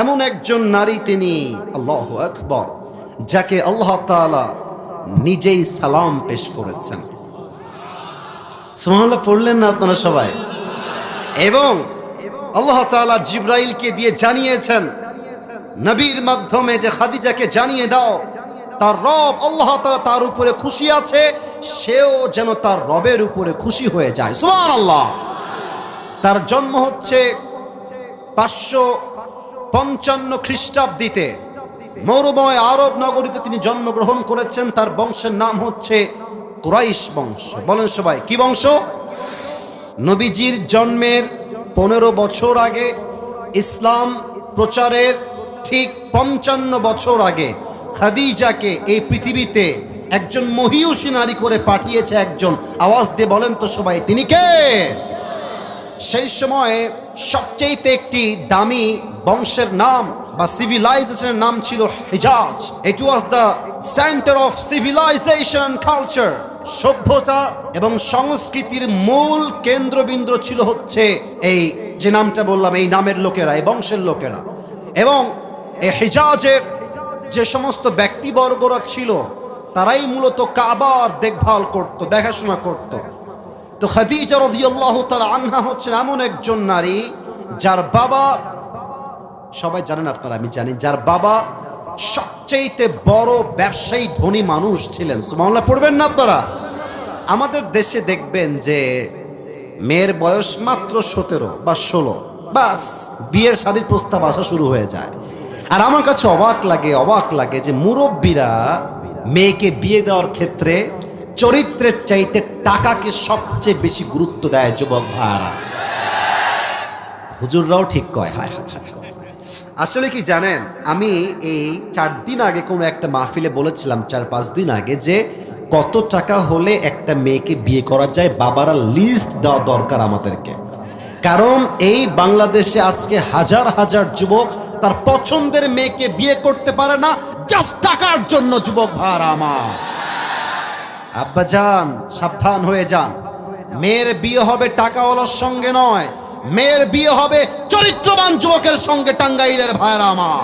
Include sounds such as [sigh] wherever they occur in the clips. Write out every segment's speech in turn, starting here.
এমন একজন নারী তিনি, আল্লাহ আকবর, যাকে আল্লাহ তাআলা নিজেই সালাম পেশ করেছেন। সুবহানাল্লাহ, পড়লেন না আপনারা সবাই? এবং আল্লাহ তাআলা জিব্রাইলকে দিয়ে জানিয়েছেন, নবীর মাধ্যমে যে খাদিজাকে জানিয়ে দাও, তার রব আল্লাহ তালা তার উপরে খুশি আছে, সেও যেন তার রবের উপরে খুশি হয়ে যায়। সুবহানাল্লাহ। তার জন্ম হচ্ছে পাঁচশো পঞ্চান্ন খ্রিস্টাব্দিতে মৌরময় আরব নগরীতে তিনি জন্মগ্রহণ করেছেন। তার বংশের নাম হচ্ছে কুরাইশ বংশ। বলেন সবাই, কি বংশ? নবীজির জন্মের পনেরো বছর আগে, ইসলাম প্রচারের ঠিক পঞ্চান্ন বছর আগে খাদিজাকে এই পৃথিবীতে একজন মহিয়সী নারী করে পাঠিয়েছে একজন। আওয়াজ দিয়ে বলেন তো সবাই, তিনি কে? সেই সময়ে সবচেয়েতে একটি দামি বংশের নাম বা সিভিলাইজেশনের নাম ছিল Hijaz it was the centre of civilisation culture সভ্যতা এবং সংস্কৃতির মূল কেন্দ্রবিন্দু ছিল হচ্ছে এই যে নামটা বললাম, এই নামের লোকেরা, এই বংশের লোকেরা। এবং এই হিজাজের যে সমস্ত ব্যক্তিবর্গরা ছিল, তারাই মূলত কাবার দেখভাল করত, দেখাশোনা করতো। তো খাদিজা রাদিয়াল্লাহু তাআলা আনহা হচ্ছেন এমন একজন নারী, যার বাবা সবাই জানেন আপনারা, আমি জানি, যার বাবা সবচেয়েতে বড় ব্যবসায়ী, ধনী মানুষ ছিলেন। সুবহানাল্লাহ, পড়বেন না আপনারা? আমাদের দেশে দেখবেন যে মেয়ের বয়স মাত্র সতেরো বা ষোলো, বাস বিয়ের শাদীর প্রস্তাব আসা শুরু হয়ে যায়। আর আমার কাছে অবাক লাগে অবাক লাগে যে মুরব্বীরা মেয়েকে বিয়ে দেওয়ার ক্ষেত্রে চরিত্রের চাইতে টাকাকে সবচেয়ে বেশি গুরুত্ব দেয় যুবক ভাইয়ারা হুজুররাও ঠিক কয় হায় হায় হায়। আসলে কি জানেন? আমি এই চার দিন আগে কোনো একটা মাহফিলে বলেছিলাম, চার পাঁচ দিন আগে যে কত টাকা হলে একটা মেয়েকে বিয়ে করা যায় বাবারা লিস্ট দেওয়া দরকার আমাদেরকে। কারণ এই বাংলাদেশে আজকে হাজার হাজার যুবক তার পছন্দের মেয়েকে বিয়ে করতে পারে না জাস্ট টাকার জন্য যুবক ভাড়া আমার। আব্বা যান, সাবধান হয়ে যান। মেয়ের বিয়ে হবে টাকাওয়ালার সঙ্গে নয় মেয়ের বিয়ে হবে চরিত্রবান যুবকের সঙ্গে টাঙ্গাইলের ভাইরা আমার।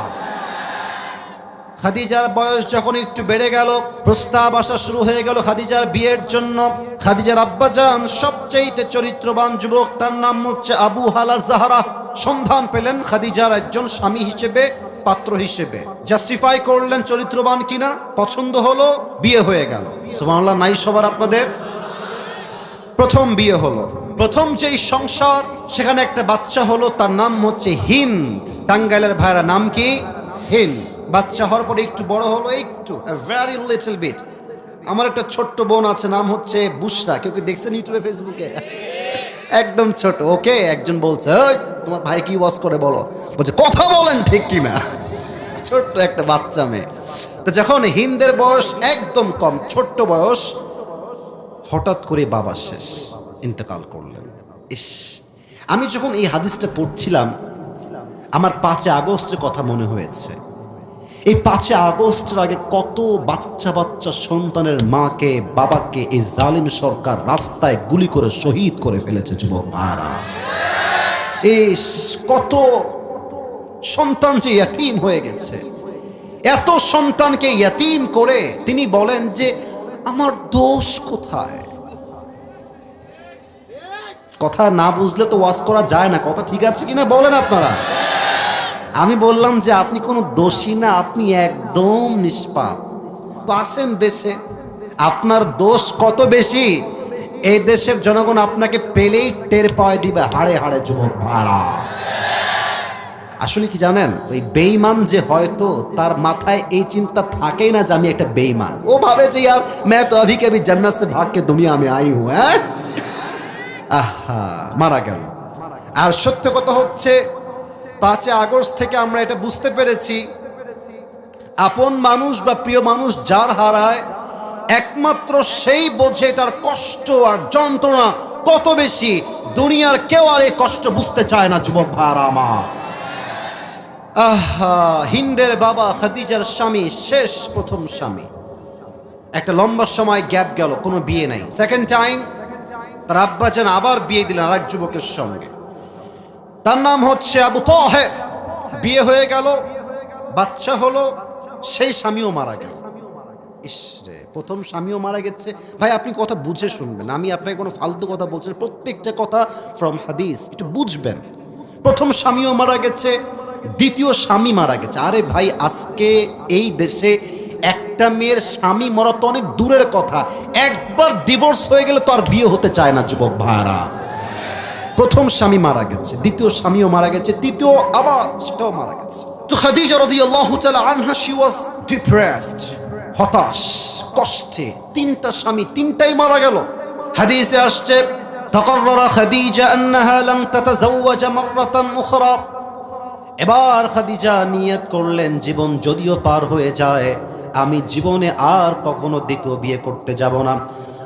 খাদিজার বয়স যখন একটু বেড়ে গেল, প্রস্তাব আসা শুরু হয়ে গেল খাদিজার বিয়ের জন্য। খাদিজার আব্বাজান সবচেয়েতে চরিত্রবান যুবক, তার নাম হচ্ছে আবু হালা জাহারা। সন্ধান পেলেন খাদিজার একজন স্বামী হিসেবে, পাত্র হিসেবে। জাস্টিফাই করলেন চরিত্রবান কিনা, পছন্দ হলো, বিয়ে হয়ে গেল। সুবহানাল্লাহ, নাই সবার আপনাদের? প্রথম বিয়ে হলো। প্রথম যেই সংসার, সেখানে একটা বাচ্চা হলো, তার নাম হচ্ছে হিন্দ। টাঙ্গাইলের ভাইরা নাম কি? হিন্দ। বাচ্চা হওয়ার পরে একটু বড় হলো, একটু ভ্যারি লিটল বিট আমার একটা ছোট্ট বোন আছে, নাম হচ্ছে বুসরা। কেউ কি দেখছেন ইউটিউবে, ফেসবুকে? একদম ছোট, ওকে? একজন বলছে তোমার ভাই কি ওয়াজ করে বলো? বলছে, কথা বলেন ঠিক কিনা ছোট্ট একটা বাচ্চা মেয়ে। তো যখন হিন্দের বয়স একদম কম, ছোট্ট বয়স, হঠাৎ করে বাবা শেষ। ইন্তেকাল করলেন। ইস, আমি যখন এই হাদিসটা পড়ছিলাম, আমার পাঁচে আগস্টের কথা মনে হয়েছে। এই পাঁচে আগস্টের আগে কত বাচ্চা বাচ্চা সন্তানের মাকে, বাবাকে এই জালিম সরকার রাস্তায় গুলি করে শহীদ করে ফেলেছে, যুবক ভাইরা। ইস, কত সন্তান যে ইয়াতিম হয়ে গেছে। এত সন্তানকে ইয়াতিম করে তিনি বলেন যে, আমার দোষ কোথায়? কথা না বুঝলে তো ওয়াশ করা যায় না। কথা ঠিক আছে কি না বলেন আপনারা। আমি বললাম যে আপনি কোনো দোষী না, আপনি একদম নিষ্পাপ। তো আসেন দেশে, আপনার দোষ কত বেশি? এই দেশের জনগণ আপনাকে পেলেই টের পায় দিবে, হাড়ে হাড়ে যুবক ভাড়া আসলে কি জানেন, ওই বেইমান যে হয়তো তার মাথায় এই চিন্তা থাকেই না যে আমি একটা বেইমান ও ভাবে যে ইয়ার, ম্যা তো অভি আমি জন্নত সে ভাগ আমি আই হ্যাঁ? আহা, মারা গেল। আর সত্য কথা হচ্ছে পাঁচে আগস্ট থেকে আমরা এটা বুঝতে পেরেছি, আপন মানুষ বা প্রিয় মানুষ যার হারায়, একমাত্র সেই বোঝে তার কষ্ট আর যন্ত্রণা কত বেশি, দুনিয়ার কেউ আর এই কষ্ট বুঝতে চায় না, যুবক ভাইরা আমার। আহা, হিন্দের বাবা খাদিজার স্বামী, শেষ প্রথম স্বামী। একটা লম্বা সময় গ্যাপ গেল, কোনো বিয়ে নাই। সেকেন্ড টাইম তার আব্বা যেন আবার বিয়ে দিলেন আরেক যুবকের সঙ্গে। তার নাম হচ্ছে আবু তহের। বিয়ে হয়ে গেল, বাচ্চা হলো, সেই স্বামীও মারা গেল। ইসরে প্রথম স্বামীও মারা গেছে। ভাই, আপনি কথা বুঝে শুনবেন। আমি আপনাকে কোনো ফালতু কথা বলছেন প্রত্যেকটা কথা ফ্রম হাদিস একটু বুঝবেন। প্রথম স্বামীও মারা গেছে, দ্বিতীয় স্বামী মারা গেছে। আরে ভাই, আজকে এই দেশে একটা মেয়ের স্বামী মরা তো অনেক দূরের কথা একবার ডিভোর্স হয়ে গেলে তো আর বিয়ে হতে চায় না যুবক ভাইরা প্রথম স্বামী মারা গেছে দ্বিতীয় স্বামীও মারা গেছে তৃতীয় আবার সেটাও মারা গেছে তো খাদিজা রাদিয়াল্লাহু তাআলা আনহা শি ওয়াজ ডিপ্রেসড হতাশ কষ্টে তিনটা স্বামী তিনটাই মারা গেল হাদিসে আসছে تقرر خديجة أنها لم تتزوج مرة أخرى এবার খাদিজা নিয়ত করলেন জীবন যদিও পার হয়ে যায় আমি জীবনে আর কখনো দ্বিতীয় বিয়ে করতে যাব না।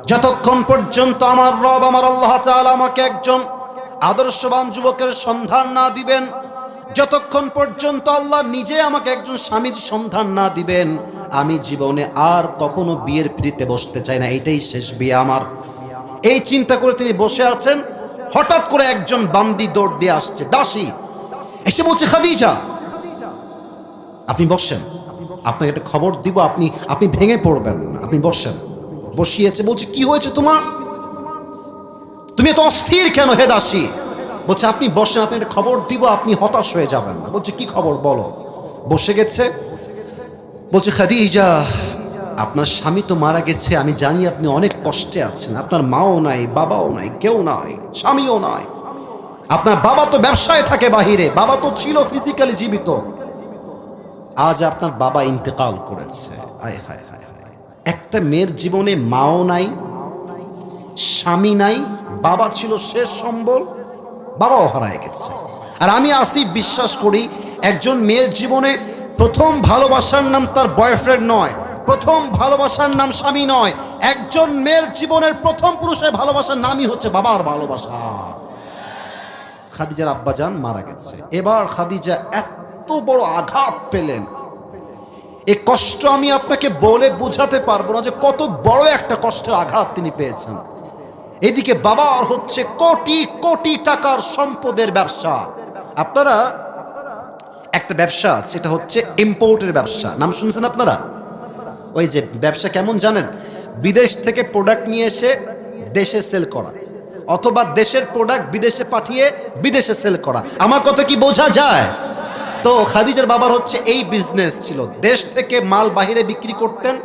যতক্ষণ পর্যন্ত আমার রব, আমার আল্লাহ তাআলা আমাকে একজন আদর্শবান যুবকের সন্ধান না দিবেন, যতক্ষণ পর্যন্ত আল্লাহ নিজে আমাকে একজন স্বামীর সন্ধান না দিবেন, আমি জীবনে আর কখনো বিয়ের পিড়িতে বসতে চাই না। এটাই শেষ বিয়ে আমার। এই চিন্তা করে তিনি বসে আছেন, হঠাৎ করে একজন বান্দি দৌড় দিয়ে আসছে, দাসী। এসে বলছে, খাদিজা, আপনি বসেন। আপনাকে একটা খবর দিব, আপনি আপনি ভেঙে পড়বেন না আপনি বসেন। বসিয়েছে, বলছে, কি হয়েছে তোমার? তুমি এত অস্থির কেন হে দাসী? বলছে, আপনি বসেন আপনি একটা খবর দিব, আপনি হতাশ হয়ে যাবেন না। বলছে, কি খবর বলো? বসে গেছে। বলছে খাদি খাদিজা, আপনার স্বামী তো মারা গেছে, আমি জানি আপনি অনেক কষ্টে আছেন। আপনার মাও নাই, বাবাও নাই, কেউ নাই, স্বামীও নাই। আপনার বাবা তো ব্যবসায় থাকে বাহিরে, বাবা তো ছিল ফিজিক্যালি জীবিত। আজ আপনার বাবা ইন্তেকাল করেছে। আয় হায় হায় হায়। একটা মেয়ের জীবনে মাও নাই, স্বামী নাই, বাবা ছিল শেষ সম্বল, বাবাও হারায় গেছে। আর আমি আসি বিশ্বাস করি, একজন মেয়ের জীবনে প্রথম ভালোবাসার নাম তার বয়ফ্রেন্ড নয়, প্রথম ভালোবাসার নাম স্বামী নয়, একজন মেয়ের জীবনের প্রথম পুরুষের ভালোবাসার নামই হচ্ছে বাবার ভালোবাসা। খাদিজার আব্বাজান মারা গেছে। এবার খাদিজা এত বড় আঘাত পেলেন। এই কষ্ট আমি আপনাকে বলে বোঝাতে পারব না যে কত বড় একটা কষ্টের আঘাত তিনি পেয়েছেন। এদিকে বাবার হচ্ছে কোটি কোটি টাকার সম্পদের ব্যবসা। আপনারা, একটা ব্যবসা এটা হচ্ছে ইম্পোর্টের ব্যবসা। নাম শুনছেন আপনারা? ওই যে ব্যবসা কেমন জানেন? বিদেশ থেকে প্রোডাক্ট নিয়ে এসে দেশে সেল করা। অথবা দেশের প্রোডাক্ট বিদেশে পাঠিয়ে বিদেশে সেল করা। আমার কথা কি বোঝা যায়? তো খাদিজার বাবার হচ্ছে এই বিজনেস ছিল। দেশ থেকে মাল বাহিরে বিক্রি করতেন,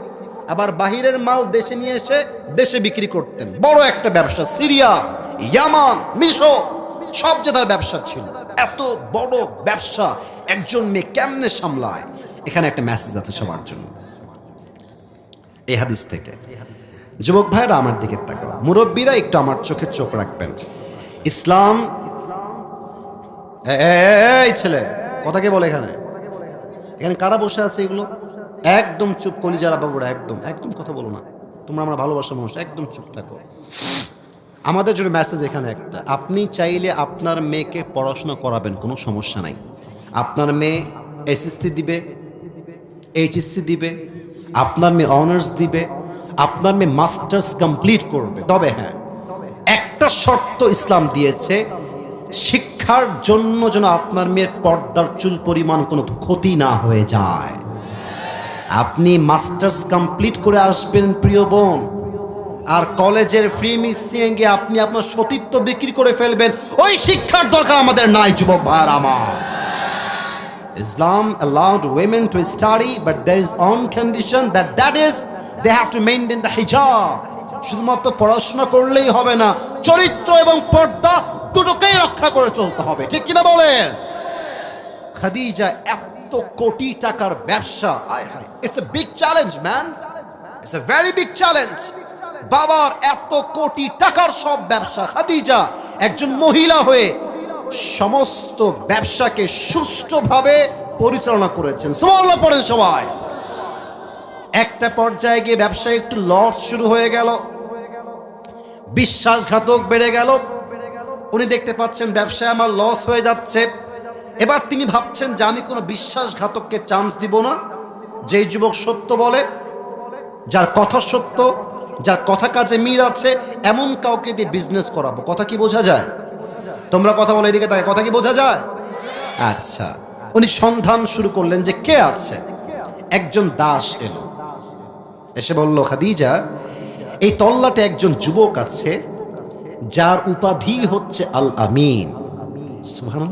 আবার বাহিরের মাল দেশে নিয়ে এসে দেশে বিক্রি করতেন। বড় একটা ব্যবসা, সিরিয়া, ইয়ামান, মিশো, সব যে তার ব্যবসা ছিল। এত বড় ব্যবসা একজন মেয়ে কেমনে সামলায়? এখানে একটা মেসেজ আছে সবার জন্য। এই হাদিস থেকে। যুবক ভাইরা আমার দিকে তাকাও। মুরব্বীরা একটু আমার চোখে চোখ রাখবেন। ইসলাম এই ছেলে। কথা কে বলে এখানে? এখানে কারা বসে আছে এগুলো? একদম চুপ, কলিজারা বাবুরা একদম একদম কথা বলো না। তোমরা আমরা ভালোবাসার মানুষ, একদম চুপ থাকো। আমাদের জন্য মেসেজ এখানে একটা। আপনি চাইলে আপনার মেয়েকে পড়াশোনা করাবেন, কোনো সমস্যা নাই। আপনার মেয়ে এসএসসি দিবে এইচএসসি দিবে, আপনার মেয়ে অনার্স দিবে, আপনার মেয়ে মাস্টার্স কমপ্লিট করবে। তবে হ্যাঁ একটা শর্ত ইসলাম দিয়েছে শিক্ষার জন্য যেন আপনার মেয়ের পর্দার চুল পরিমাণ কোনো ক্ষতি না হয়ে যায়। আপনি মাস্টার্স কমপ্লিট করে আসবেন প্রিয় বোন। আর কলেজের ফ্রি মিক্সিং গিয়ে আপনি আপনার সতীত্ব বিক্রি করে ফেলবেন। ওই শিক্ষার দরকার আমাদের নাই যুবক ভাইয়ার আমার। Islam allowed women to study, but there is on condition that that is they have to maintain the hijab. শুধুমাত্র পড়াশোনা করলেই হবে না চরিত্র এবং পর্দা দুটোকেই রক্ষা করে চলতে হবে। ঠিক কিনা বলেন? খাদিজা এত কোটি টাকার ব্যবসা। আয় হায় it's a big challenge man it's a very big challenge বাবার এত কোটি টাকার সব ব্যবসা। খাদিজা একজন মহিলা হয়ে সমস্ত ব্যবসাকে সুষ্ঠুভাবে পরিচালনা করেছেন। সুবহানাল্লাহ পড়েন সবাই। একটা পর্যায়ে গিয়ে ব্যবসায় একটু লস শুরু হয়ে গেল। বিশ্বাসঘাতক বেড়ে গেল। উনি দেখতে পাচ্ছেন ব্যবসায় আমার লস হয়ে যাচ্ছে। এবার তিনি ভাবছেন যে আমি কোনো বিশ্বাসঘাতককে চান্স দিব না। যেই যুবক সত্য বলে, যার কথা সত্য, যার কথা কাজে মিল আছে, এমন কাউকে দিয়ে বিজনেস করাবো। কথা কি বোঝা যায়? তোমরা কথা বলে এদিকে তাকে কথা কি বোঝা যায়? আচ্ছা উনি সন্ধান শুরু করলেন যে কে আছে? একজন দাস এলো। এসে বলল, খাদিজা, এই তল্লাটে একজন যুবক আছে যার উপাধি হচ্ছে আল আমিন।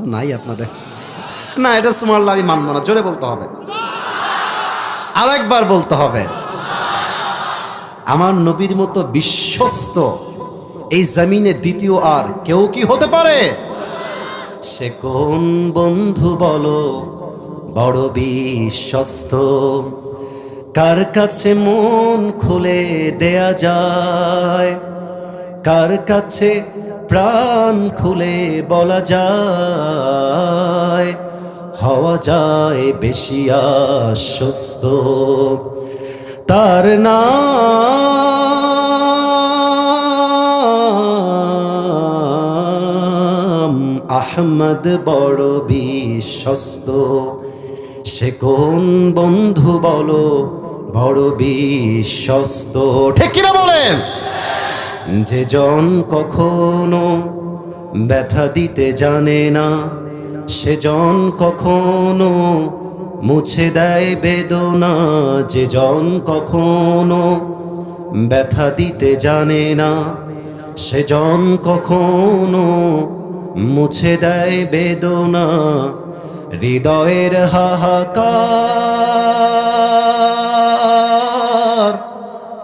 নাই আপনাদের। না, এটা সুমাল্লাহ আমি মানব না, জোরে বলতে হবে। আরেকবার বলতে হবে। আমার নবীর মতো বিশ্বস্ত এই জমিনে দ্বিতীয় আর কেউ কি হতে পারে? সে কোন বন্ধু বলো, বড় বিশ্বস্ত। কার কাছে মন খুলে দেয়া যায়? কার কাছে প্রাণ খুলে বলা যায়? হওয়া যায় বেশি আশ্বস্ত। তার নাম আহমদ বড় বিশ্বস্ত। সে কোন বন্ধু বলো বড় বিশ্বস্ত। ঠিক কিনা বলেন? যে জন কখনো ব্যথা দিতে জানে না, সে জন কখনো মুছে দেয় বেদনা, যে জন কখনো ব্যথা দিতে জানে না, সে জন কখনো মুছে দেয় বেদনা, হৃদয়ের হাহাকার।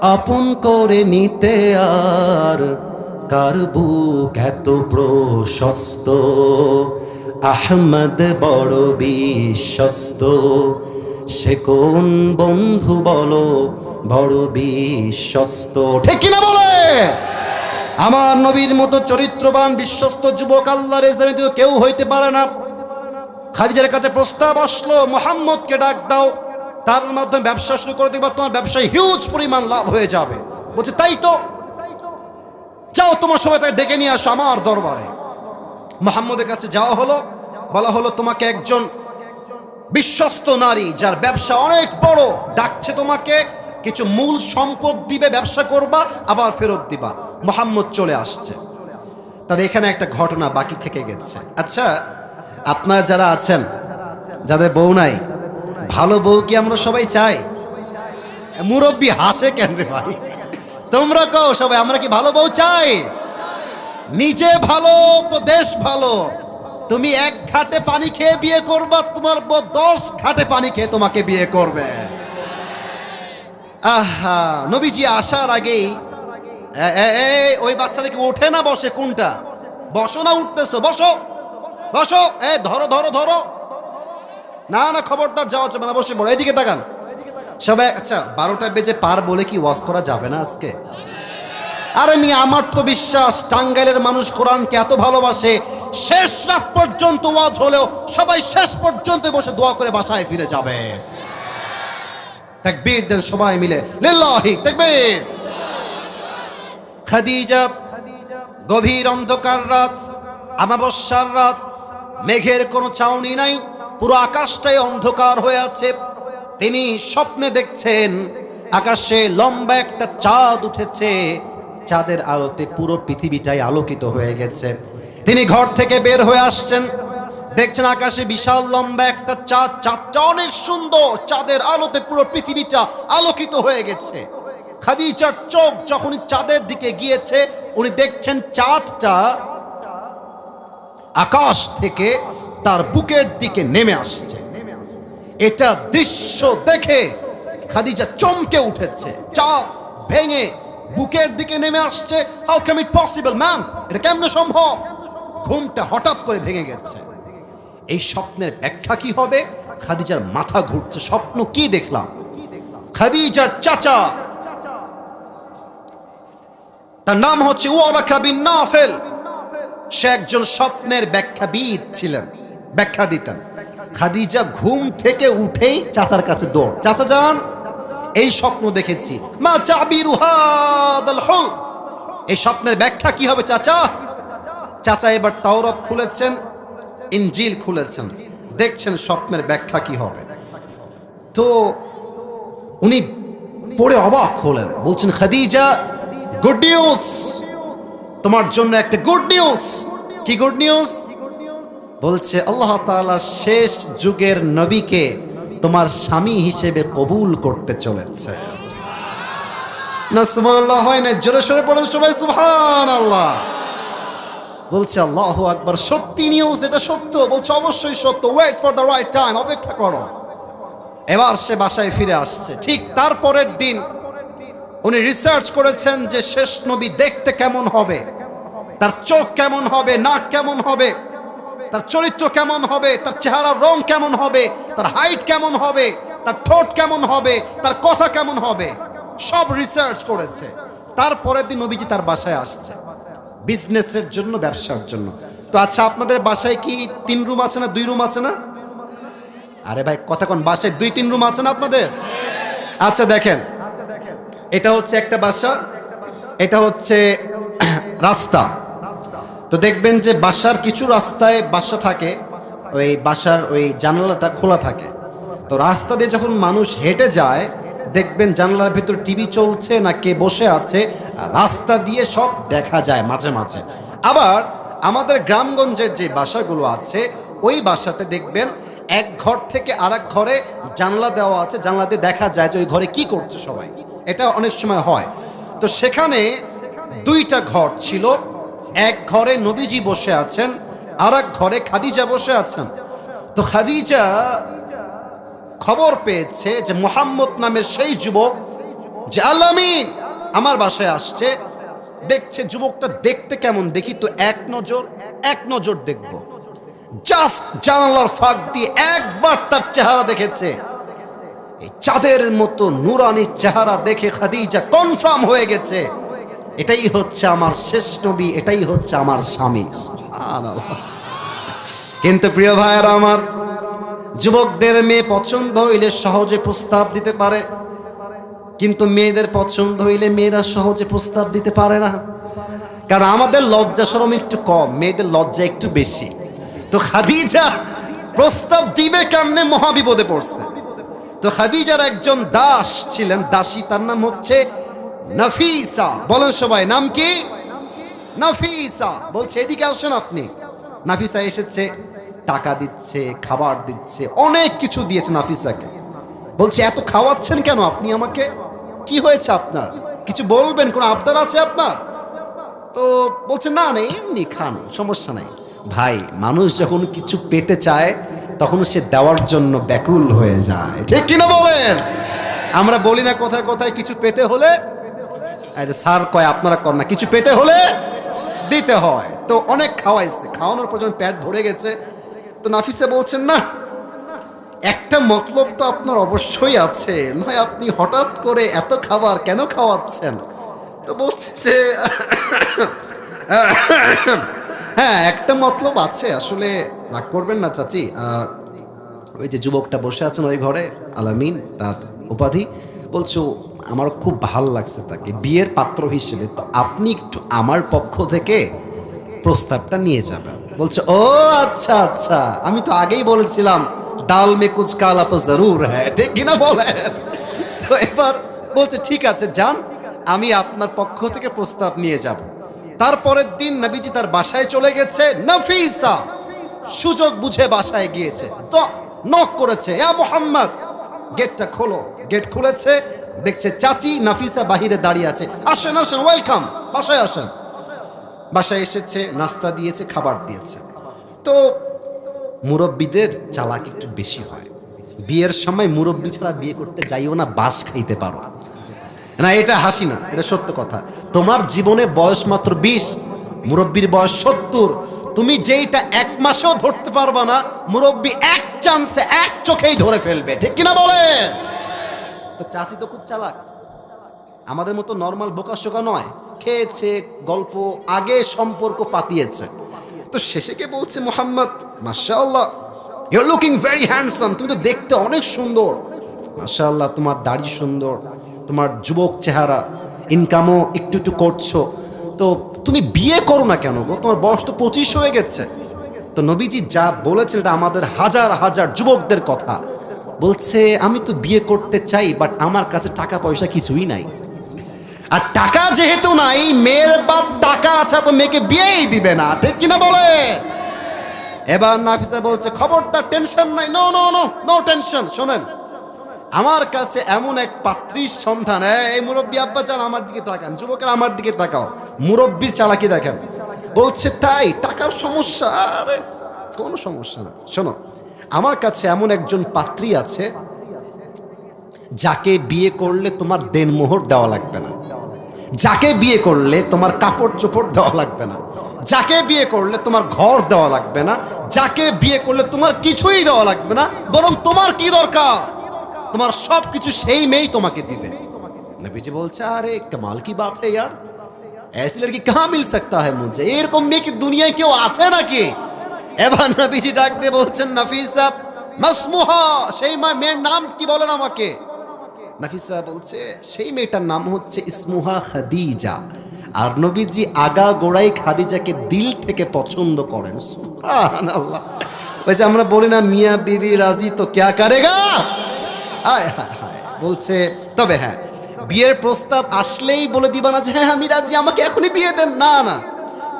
আপন করে নিতে আর কার বুক এত প্রশস্ত? আহমদ বড় বিশ্বস্ত। সে কোন বন্ধু বলো, বড় বিশ্বস্ত। ঠিক কিনা বলে? আমার নবীর মতো চরিত্রবান, বিশ্বস্ত যুবক আল্লাহর ইসলামে কেউ হইতে পারে না। খাদিজার কাছে প্রস্তাব আসলো, মোহাম্মদকে ডাক দাও। তার মাধ্যমে ব্যবসা শুরু করে দিবা, তোমার ব্যবসায় হিউজ পরিমাণ লাভ হয়ে যাবে। বলছে, তাই তো? যাও, তোমার সবাই তাকে ডেকে নিয়ে আসো আমার দরবারে। মোহাম্মদের কাছে যাওয়া হলো, বলা হলো, তোমাকে একজন বিশ্বস্ত নারী, যার ব্যবসা অনেক বড়, ডাকছে তোমাকে, কিছু মূল সম্পদ দিবে, ব্যবসা করবা, আবার ফেরত দিবা। মোহাম্মদ চলে আসছে। তবে এখানে একটা ঘটনা বাকি থেকে গেছে। আচ্ছা আপনারা যারা আছেন, যাদের বউ নাই ভালো বউ কি আমরা সবাই চাই? মুরব্বী হাসে কেন রে ভাই? তোমরা কও সবাই, আমরা কি ভালো বউ চাই? নিজে ভালো, তো দেশ ভালো। তুমি এক ঘাটে পানি খেয়ে বিয়ে করবা, তোমার বউ দশ ঘাটে পানি খেয়ে তোমাকে বিয়ে করবে। আহা, নবীজি আসার আগেই ওই বাচ্চাদেরকে ওঠে না বসে, কোনটা? বসো না, উঠতেছো, বসো। বসো, এ, ধরো ধরো ধরো। না না, খবরদার যাওয়া যাবে না বসে পড়ো। এদিকে তাকান। সবাই আচ্ছা বারোটা বেজে পার বলে কি ওয়াজ করা যাবে না আজকে? আরে মি আমার তো বিশ্বাস, টাঙ্গাইলের মানুষ কোরআনকে এত ভালোবাসে, শেষ রাত পর্যন্ত ওয়াজ হলেও সবাই শেষ পর্যন্ত বসে দোয়া করে বাসায় ফিরে যাবে। তাকবীর দেন সবাই মিলে। লিল্লাহি তাকবীর। খাদিজা, গভীর অন্ধকার রাত, আমাবস্যার রাত, মেঘের কোনো চাউনি নাই পুরো আকাশটাই অন্ধকার হয়ে আছে। তিনি স্বপ্নে দেখছেন, আকাশে লম্বা একটা চাঁদ উঠেছে, চাঁদের আলোতে পুরো পৃথিবীটাই আলোকিত হয়ে গেছে। তিনি ঘর থেকে বের হয়ে আসছেন, দেখছেন আকাশে বিশাল লম্বা একটা চাঁদ। চাঁদটা অনেক সুন্দর, চাঁদের আলোতে পুরো পৃথিবীটা আলোকিত হয়ে গেছে। খাদিজার চোখ যখন চাঁদের দিকে গিয়েছে, উনি দেখছেন চাঁদটা আকাশ থেকে তার বুকের দিকে নেমে আসছে। এটা দৃশ্য দেখে খাদিজা চমকে উঠেছে। চাঁদ ভেঙে বুকের দিকে নেমে আসছে। How come it possible man এটা কেমনে সম্ভব? ঘুমটা হঠাৎ করে ভেঙে গেছে। এই স্বপ্নের ব্যাখ্যা কি হবে? খাদিজার মাথা ঘুরছে। স্বপ্ন কি দেখলাম? খাদিজার চাচা। তার নাম হচ্ছে ওয়ারাকা বিন নাফেল। সে একজন স্বপ্নের ব্যাখ্যাবিদ ছিলেন। ব্যাখ্যা দিতেন। খাদিজা ঘুম থেকে উঠেই চাচার কাছে দৌড়। চাচা যান, এই স্বপ্ন দেখেছি। মা হাদাল হুল। এই স্বপ্নের ব্যাখ্যা কি হবে চাচা? চাচা এবার তাওরাত খুলেছেন ইঞ্জিল খুলেছেন। দেখছেন স্বপ্নের ব্যাখ্যা কি হবে। তো উনি পড়ে অবাক হলেন। বলছেন, খাদিজা গুড নিউজ তোমার জন্য একটা গুড নিউজ কি গুড নিউজ বলছে, আল্লাহ তাআলা শেষ যুগের নবীকে তোমার স্বামী হিসেবে কবুল করতে চলেছে। না, সুবহানাল্লাহ হয় না জোরে সোরে পড়েন সবাই, সুবহানাল্লাহ। বলছে, আল্লাহ আকবার, সত্যি নিউজ এটা সত্য? বলছে, অবশ্যই সত্য। Wait for the right time অপেক্ষা করো। এবার সে বাসায় ফিরে আসছে। ঠিক তারপরের দিন উনি রিসার্চ করেছেন যে শেষ নবী দেখতে কেমন হবে? তার চোখ কেমন হবে? নাক কেমন হবে? তার চরিত্র কেমন হবে? তার চেহারার রং কেমন হবে? তার হাইট কেমন হবে? তার ঠোঁট কেমন হবে? তার কথা কেমন হবে? সব রিসার্চ করেছে। তারপরের দিন নবীজি তার বাসায় আসছে। বিজনেসের জন্য, ব্যবসার জন্য। তো আচ্ছা আপনাদের বাসায় কি তিন রুম আছে না দুই রুম আছে না? আরে ভাই, কথা কোন, বাসায় দুই, তিন রুম আছে না আপনাদের? আচ্ছা দেখেন। এটা হচ্ছে একটা বাসা, এটা হচ্ছে রাস্তা। তো দেখবেন যে বাসার কিছু রাস্তায় বাসা থাকে, ওই বাসার ওই জানালাটা খোলা থাকে। তো রাস্তা দিয়ে যখন মানুষ হেঁটে যায়, দেখবেন জানলার ভিতর টিভি চলছে না কে বসে আছে রাস্তা দিয়ে সব দেখা যায় মাঝে মাঝে। আবার আমাদের গ্রামগঞ্জের যে বাসাগুলো আছে, ওই বাসাতে দেখবেন এক ঘর থেকে আর ঘরে জানলা দেওয়া আছে, জানলা দিয়ে দেখা যায় যে ওই ঘরে কি করছে সবাই। এটা অনেক সময় হয়। তো সেখানে দুইটা ঘর ছিল এক ঘরে নবীজি বসে আছেন আর এক ঘরে খাদিজা বসে আছেন। তো খাদিজা খবর পেয়েছে যে মোহাম্মদ নামের সেই যুবক যে আলামিন আমার বাসায় আসছে, দেখছে যুবকটা দেখতে কেমন দেখি তো এক নজর এক নজর দেখব। জাস্ট জানালার ফাঁক দিয়ে একবার তার চেহারা দেখেছে। চাঁদের মতো নুরানি চেহারা দেখে খাদিজা কনফার্ম হয়ে গেছে। এটাই হচ্ছে আমার শেষ নবী, এটাই হচ্ছে আমার স্বামী। কিন্তু প্রিয় ভাইয়েরা আমার, যুবকদের মেয়ে পছন্দ হইলে সহজে প্রস্তাব দিতে পারে, কিন্তু মেয়েদের পছন্দ হইলে মেয়েরা সহজে প্রস্তাব দিতে পারে না। কারণ আমাদের লজ্জা সরম একটু কম, মেয়েদের লজ্জা একটু বেশি। তো খাদিজা প্রস্তাব দিবে কেমনে মহাবিপদে পড়ছে? তো খাদিজার একজন দাস ছিলেন, দাসী, তার নাম হচ্ছে নাফিসা। বলেন সবাই, নাম কি? নাফিসা। বলছে, এদিকে আসেন আপনি। নাফিসা এসেছে, টাকা দিচ্ছে, খাবার দিচ্ছে, অনেক কিছু দিয়েছে নাফিসাকে। বলছে, এত খাওয়াচ্ছেন কেন আপনি আমাকে? কি হয়েছে আপনার? কিছু বলবেন? কোনো আবদার আছে আপনার? তো বলছে, না না, এমনি খান, সমস্যা নাই। ভাই, মানুষ যখন কিছু পেতে চায়, তখন সে দেওয়ার জন্য ব্যাকুল হয়ে যায়। ঠিক কিনা বলেন? আমরা বলি না কোথায় কোথায় কিছু পেতে হলে স্যার কয়, আপনারা কর না। কিছু পেতে হলে দিতে হয়। তো অনেক খাওয়াইছে। খাওয়ানোর পর যখন প্যাট ভরে গেছে, তো নাফিসে বলছেন, না, একটা মতলব তো আপনার অবশ্যই আছে। নয়, আপনি হঠাৎ করে এত খাবার কেন খাওয়াচ্ছেন? তো বলছে যে হ্যাঁ একটা মতলব আছে। আসলে রাগ করবেন না, চাচি। ওই যে যুবকটা বসে আছেন ওই ঘরে, আলামিন, তার উপাধি। বলছো আমার খুব ভালো লাগছে তাকে। বিয়ের পাত্র হিসেবে তো আপনি একটু আমার পক্ষ থেকে প্রস্তাবটা নিয়ে যাবেন। বলছে, ও আচ্ছা আচ্ছা। আমি তো আগেই বলেছিলাম, ডাল মে কুচ কালা তো জরুর হ্যাঁ ঠিক কিনা বলেন? তো এবার বলছে, ঠিক আছে, যান, আমি আপনার পক্ষ থেকে প্রস্তাব নিয়ে যাব। তারপরের দিন নবীজি তার বাসায় চলে গেছে, নফিসা। সুযোগ বুঝে বাসায় গিয়েছে। তো নক করেছে ইয়া মোহাম্মদ! গেটটা খোলো গেট খুলেছে দেখছে চাচি নাফিসা বাহিরে দাঁড়িয়ে আছে। আসেন আসেন ওয়েলকাম বাসায় আসেন। বাসায় এসেছে, নাস্তা দিয়েছে, খাবার দিয়েছে। তো মুরব্বীদের চালাক একটু বেশি হয়। বিয়ের সময় মুরব্বী ছাড়া বিয়ে করতে যাইও না, বাস খাইতে পারো। না, এটা হাসি না, এটা সত্য কথা। তোমার জীবনে বয়স মাত্র বিশ, মুরব্বীর বয়স সত্তর। তুমি যেইটা এক মাসেও ধরতে পারবা না, মুরব্বী এক চান্সে এক চোখেই ধরে ফেলবে, ঠিক কিনা বলে তো চাচি তো খুব চালাক। আমাদের মতো নর্মাল বোকা শোকা নয়। খেয়েছে, গল্প, আগে সম্পর্ক পাতিয়েছে। তো শেষে কে বলছে, মোহাম্মদ, মাশাআল্লাহ ইউর লুকিং ভেরি হ্যান্ডসাম তুমি তো দেখতে অনেক সুন্দর। মাশাআল্লাহ, তোমার দাড়ি সুন্দর, তোমার যুবক চেহারা ইনকামও একটু একটু করছ। তো তুমি বিয়ে করো না কেন গো? তোমার বয়স তো পঁচিশ হয়ে গেছে। তো নবীজি যা বলেছেন, এটা আমাদের হাজার হাজার যুবকদের কথা। বলছে, আমি তো বিয়ে করতে চাই বাট আমার কাছে টাকা পয়সা কিছুই নাই। আর টাকা যেহেতু নাই, মেয়ের বাপ টাকা আছে, তো মেয়েকে বিয়েই দিবে না, ঠিক কিনা বলে? এবার নাফিসা বলছে, খবরদার, টেনশন নাই no no no no tension শোনেন। আমার কাছে এমন এক পাত্রীর সন্ধান। এই মুরব্বী আব্বা চান আমার দিকে তাকান, যুবকের আমার দিকে তাকাও। মুরব্বীর চালাকি দেখেন। বলছে, তাই, টাকার সমস্যা, আরে, কোনো সমস্যা না, শোনো। আমার কাছে এমন একজন পাত্রী আছে যাকে বিয়ে করলে তোমার দেনমোহর দেওয়া লাগবে না যাকে বিয়ে করলে তোমার কাপড় চোপড় দেওয়া লাগবে না যাকে বিয়ে করলে তোমার ঘর দেওয়া লাগবে না যাকে বিয়ে করলে তোমার কিছুই দেওয়া লাগবে না বরং তোমার কি দরকার তোমার সব কিছু সেই মেয়েই তোমাকে দিবে নবীজি বলছে আরে কমাল কি বাত है यार ऐसी लड़की कहाँ मिल सकता है मुझे এরকম মেয়ে কি দুনিয়ায় কেউ আছে নাকি এবার নবীজি ডাক দিয়ে বলছেন নাফিসা মাসমুহা, সেই মেয়ের নাম কি বলেন আমাকে? নাফিসা বলছে, সেই মেয়েটার নাম হচ্ছে ইসমুহা খাদিজা। আর নবীজি আগা গোড়াই খাদিজাকে দিল থেকে পছন্দ করেন। সুবহানাল্লাহ। ওই যে আমরা বলি না, মিয়া বিবি রাজি তো ক্যা করেগা? হায় হায় হায়। বলছে, তবে হ্যাঁ বিয়ের প্রস্তাব আসলেই বলে দিবা না যে হ্যাঁ আমি রাজি, আমাকে এখনই বিয়ে দেন। না না।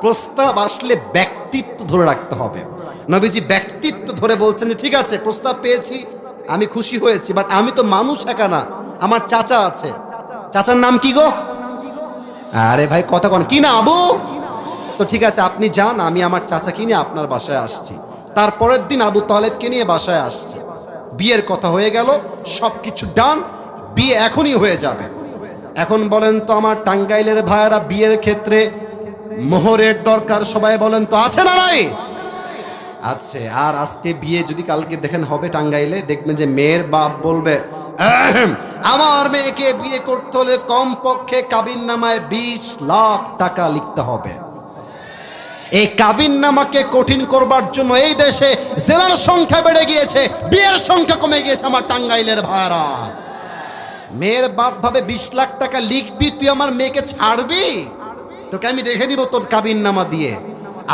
প্রস্তাব আসলে ব্যক্তিত্ব ধরে রাখতে হবে। নবীজি ব্যক্তিত্ব ধরে বলছেন যে, ঠিক আছে, প্রস্তাব পেয়েছি, আমি খুশি হয়েছি বাট আমি তো মানুষ একা না, আমার চাচা আছে। চাচার নাম কি গো? আরে ভাই, কথা কন। কি না, আবু? তো ঠিক আছে, আপনি যান, আমি আমার চাচাকে নিয়ে আপনার বাসায় আসছি। তারপরের দিন আবু তালেবকে নিয়ে বাসায় আসছে। বিয়ের কথা হয়ে গেল সব কিছু ডান, বিয়ে এখনই হয়ে যাবে। এখন বলেন তো আমার টাঙ্গাইলের ভাইয়েরা বিয়ের ক্ষেত্রে মোহরের দরকার সবাই বলেন তো আছে না নাই? আছে। আর আজকে বিয়ে যদি কালকে দেখেন হবে টাঙ্গাইলে দেখবেন যে মেয়ের বাপ বলবে "আহম, আমার মেয়েকে বিয়ে করতে হলে কমপক্ষে কাবিন নামায় বিশ লাখ টাকা লিখতে হবে। এই কাবিন নামাকে কঠিন করবার জন্য এই দেশে জেলার সংখ্যা বেড়ে গিয়েছে বিয়ের সংখ্যা কমে গিয়েছে আমার টাঙ্গাইলের ভাড়া মেয়ের বাপ ভাবে বিশ লাখ টাকা লিখবি তুই আমার মেয়েকে ছাড়বি? তোকে আমি দেখে দিব তোর কাবিন নামা দিয়ে।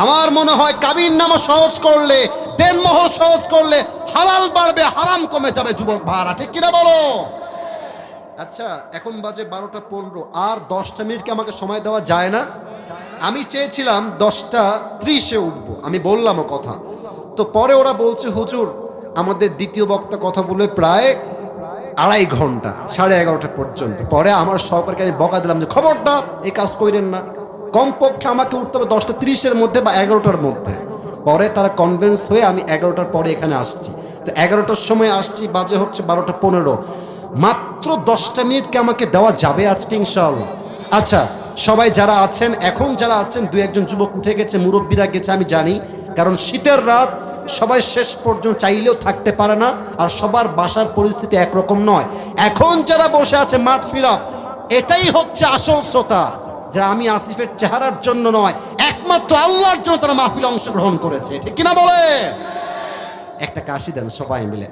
আমার মনে হয় কাবিন নামা সহজ করলে দেনমোহর সহজ করলে হালাল বাড়বে, হারাম কমে যাবে যুবক ভাড়া ঠিক কিনা বলো? আচ্ছা এখন বাজে বারোটা পনেরো, আর দশটা মিনিট কি আমাকে সময় দেওয়া যায় না? আমি চেয়েছিলাম দশটা ত্রিশে উঠবো, আমি বললামও কথা। তো পরে ওরা বলছে, হুজুর, আমাদের দ্বিতীয় বক্তা কথা বলে প্রায় আড়াই ঘণ্টা, সাড়ে এগারোটা পর্যন্ত। পরে আমার সহকারকে আমি বকা দিলাম যে, খবরদার, এই কাজ করেন না। কমপক্ষে আমাকে উঠতে হবে দশটা তিরিশের মধ্যে বা এগারোটার মধ্যে। পরে তারা কনভিন্স হয়ে আমি এগারোটার পরে এখানে আসছি। তো এগারোটার সময় আসছি, বাজে হচ্ছে বারোটা পনেরো। মাত্র দশটা মিনিটকে আমাকে দেওয়া যাবে আজকে, ইনশাআল্লাহ। আচ্ছা সবাই যারা আছেন, এখন যারা আছেন দু একজন যুবক উঠে গেছে, মুরব্বীরা গেছে, আমি জানি। কারণ শীতের রাত সবাই শেষ পর্যন্ত চাইলেও থাকতে পারে না, আর সবার বাসার পরিস্থিতি একরকম নয়। এখন যারা বসে আছে মাঠ ফিলাপ এটাই হচ্ছে আসল শ্রোতা। যারা আমি আসিফের চেহারার জন্য নয়, একমাত্র আল্লাহর জন্য তারা মাহফিলে অংশগ্রহণ করেছে। ঠিক কিনা বলে? একটা কাশি দেন সবাই মিলে।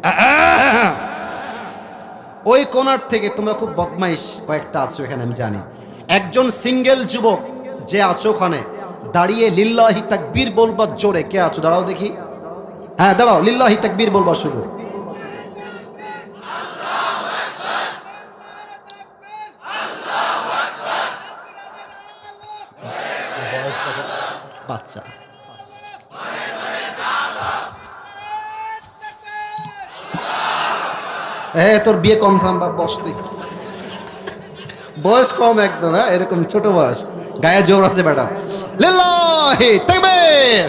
ওই কোনার থেকে তোমরা খুব বদমাইশ কয়েকটা আছো এখানে, আমি জানি। একজন সিঙ্গেল যুবক যে আছো ওখানে, দাঁড়িয়ে লিল্লাহি তাকবীর বলবার জোরে কে আছো? দাঁড়াও দেখি। হ্যাঁ দাঁড়াও, লিল্লাহি তাকবীর বলবার শুধু। বাচ্চা। হ্যাঁ তোর বিয়ে কনফার্ম বা বস তুই। বয়স কম একদম হ্যাঁ এরকম ছোট বয়স। গায়ে জোর আছে তাকবীর।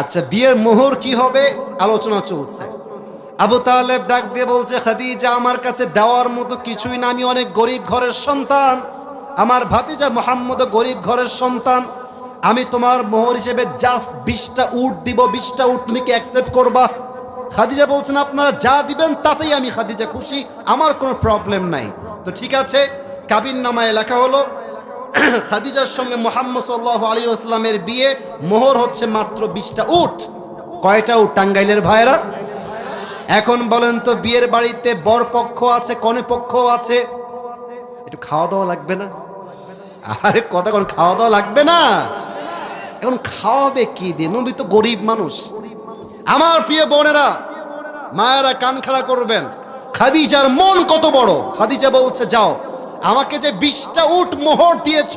আচ্ছা বিয়ের মোহর কি হবে? আলোচনা চলছে। আবু তালেব ডাক দিয়ে বলছে, খাদিজা, আমার কাছে দেওয়ার মতো কিছুই না, আমি অনেক গরিব ঘরের সন্তান। আমার ভাতিজা মোহাম্মদ গরিব ঘরের সন্তান, আমি তোমার মোহর হিসেবে জাস্ট বিশটা উট দিব, বিশটা উট তুমি কি অ্যাকসেপ্ট করবা? খাদিজা বলছেন, আপনারা যা দিবেন তাতেই আমি খাদিজা খুশি, আমার কোনো প্রবলেম নাই। তো ঠিক আছে, কাবিন নামায় লেখা হলো, [clears throat] খাদিজার সঙ্গে মোহাম্মদ সাল্লাহ আলী আসলামের বিয়ে, মোহর হচ্ছে মাত্র বিশটা উট। কয়টা উট টাঙ্গাইলের ভাইয়েরা? এখন বলেন তো, বিয়ের বাড়িতে বর পক্ষ আছে কনে পক্ষ আছে? একটু খাওয়া দাওয়া লাগবে না? আরে কথা কোন খাওয়া দাওয়া লাগবে না? এখন খাওয়াবে কি দিয়ে? নবী তো গরিব মানুষ। আমার প্রিয় বোনেরা, মায়েরা কান খাড়া করবেন। খাদিজার মন কত বড়। খাদিজা বলছে, যাও, আমাকে যে বিশটা উট মোহর দিয়েছ,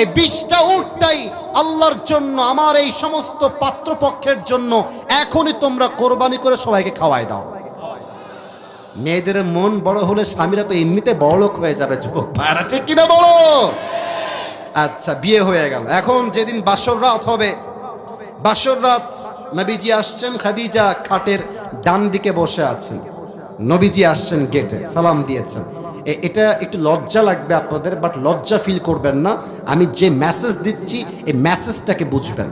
এই বিশটা উটটাই আল্লাহর জন্য, আমার এই সমস্ত পাত্রপক্ষের জন্য এখনই তোমরা কোরবানি করে সবাইকে খাওয়াই দাও। মেয়েদের মন বড় হলে স্বামীরা তো এমনিতে বড়লোক হয়ে যাবে, যুবক ভাইরা। ঠিক কিনা বলো? আচ্ছা বিয়ে হয়ে গেল। এখন যেদিন বাসর রাত হবে, বাসর রাত নবীজি আসছেন, খাদিজা খাটের ডান দিকে বসে আছেন। নবীজি আসছেন গেটে সালাম দিয়েছেন। এটা একটু লজ্জা লাগবে আপনাদের বাট লজ্জা ফিল করবেন না। আমি যে মেসেজ দিচ্ছি, এই মেসেজটাকে বুঝবেন।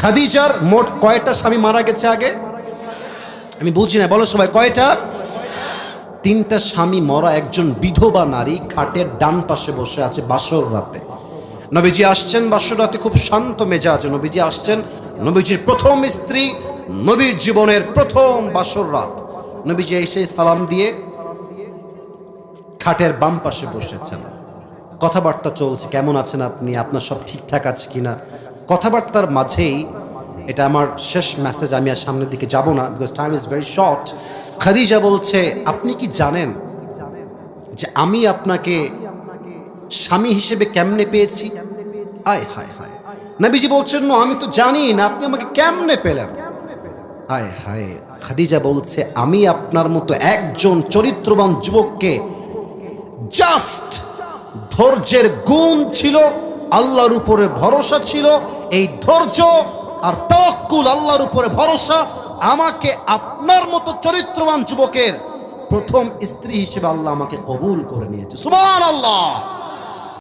খাদিজার মোট কয়টা স্বামী মারা গেছে আগে? আমি বুঝি না, বলো সবাই, কয়টা? তিনটা স্বামী মরা, একজন বিধবা নারী, খাটের ডান পাশে বসে আছে বাসর রাতে। নবীজি আসছেন বাসর রাতে খুব শান্ত মেজাজে নবীজি আসছেন। নবীজির প্রথম স্ত্রী, নবীর জীবনের প্রথম বাসর রাত। নবীজি এসে সালাম দিয়ে খাটের বাম পাশে বসেছেন। কথাবার্তা চলছে, কেমন আছেন আপনি? আপনার সব ঠিকঠাক আছে কিনা? কথাবার্তার মাঝেই, এটা আমার শেষ মেসেজ আমি আর সামনের দিকে যাব না because time is very short Khadija বলছে, আপনি কি জানেন যে আমি আপনাকে স্বামী হিসেবে কেমনে পেয়েছি? আয় হায় হায়। নবীজি বলছেন "না, আমি তো জানি না আপনি আমাকে কেমনে পেলেন? হায় হায়। খাদিজা বলছে আমি আপনার মতো একজন চরিত্রবান যুবককে জাস্ট ধৈর্যের গুণ ছিল আল্লাহর উপরে ভরসা ছিল এই ধৈর্য আর তাওয়াক্কুল আল্লাহর উপরে ভরসা আমাকে আপনার মতো চরিত্রবান যুবকের প্রথম স্ত্রী হিসেবে আল্লাহ আমাকে কবুল করে নিয়েছে। সুবহান আল্লাহ